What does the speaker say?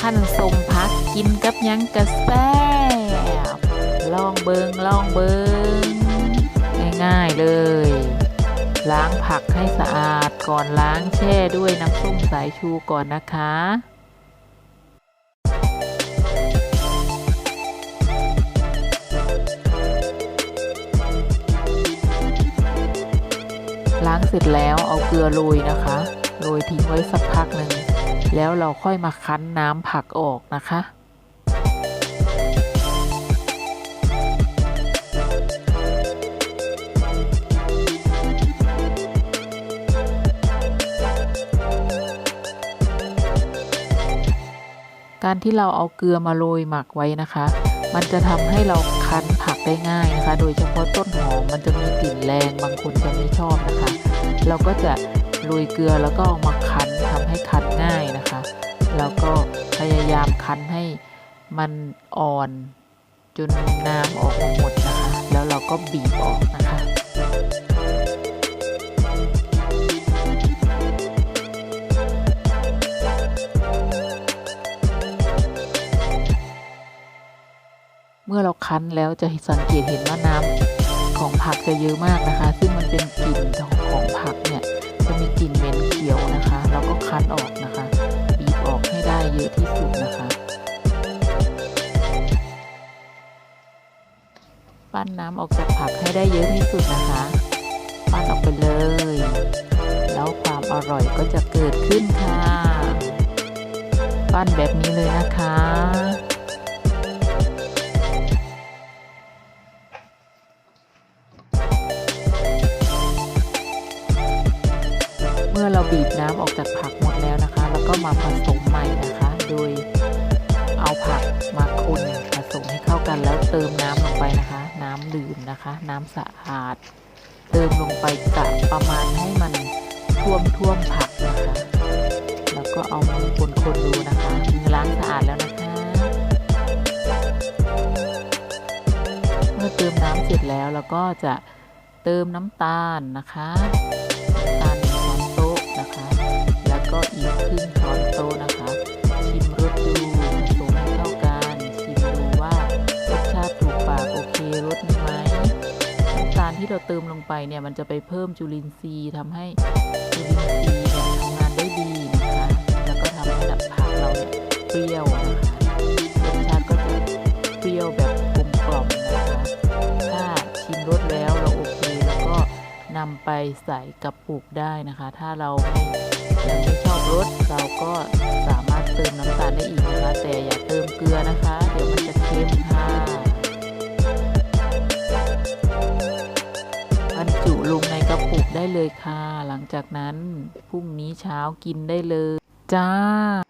ขั้นสมพักกินกับยังกระแซบลองเบิงลองเบิงง่ายๆเลย ล้างผักให้สะอาดก่อนล้างแช่ด้วยน้ำส้มสายชูก่อนนะคะล้างเสร็จแล้วเอาเกลือโรยนะคะ โรยทิ้งไว้สักพักหนึ่ง แล้วเราค่อยมาคั้นน้ำผักออกนะคะการที่เราเอาเกลือมาโรยหมักไว้นะคะ มันจะทำให้เราคั้นผักได้ง่ายนะคะ โดยเฉพาะต้นหอมมันจะมีกลิ่นแรงบางคนจะไม่ชอบนะคะ เราก็จะ โรยเกลือแล้วก็เอามาคั้นทำให้คั้นง่ายนะคะ แล้วก็พยายามคั้นให้มันอ่อนจนน้ำออกมาหมดนะคะ แล้วเราก็บีบออกนะคะเมื่อเราคั้นแล้วจะสังเกตเห็นว่าน้ำของผักจะเยอะมากนะคะ ซึ่งมันเป็นกลิ่นของของผัก ปั้นน้ำออกจากผักให้ได้เยอะที่สุดนะคะ ปั้นออกไปเลย แล้วความอร่อยก็จะเกิดขึ้นค่ะ ปั้นแบบนี้เลยนะคะเมื่อเราบีบน้ำออกจากผักหมดแล้วนะคะ แล้วก็มาผสมใหม่นะคะ โดยเอาผักมาคนผสมให้เข้ากันแล้วเติมน้ำ ดื่มนะคะ น้ำสะอาด เติมลงไปกะประมาณให้มันท่วมท่วมผักนะคะ แล้วก็เอามือคนๆดูนะคะมือล้างสะอาดแล้วนะคะ เมื่อเติมน้ำเสร็จแล้วเราก็จะเติมน้ำตาลนะคะ ที่เราเติมลงไปเนี่ยมันจะไปเพิ่มจุลินทรีย์ทำให้จุลินทรีย์เนี่ยทำงานได้ดีนะคะแล้วก็ทำให้แบบผักเราเนี่ยเปรี้ยวนะคะรสชาติก็จะเปรี้ยวแบบกลมกล่อมนะคะถ้าชิมรสแล้วเราโอเคแล้วก็นำไปใส่กระปุกได้นะคะ ถ้าเรายังไม่ชอบรสเราก็สามารถเติมน้ำตาลได้อีกนะคะแต่อย่าเติมเกลือนะคะ ลงในกระปุกได้เลยค่ะ หลังจากนั้นพรุ่งนี้เช้ากินได้เลย จ้า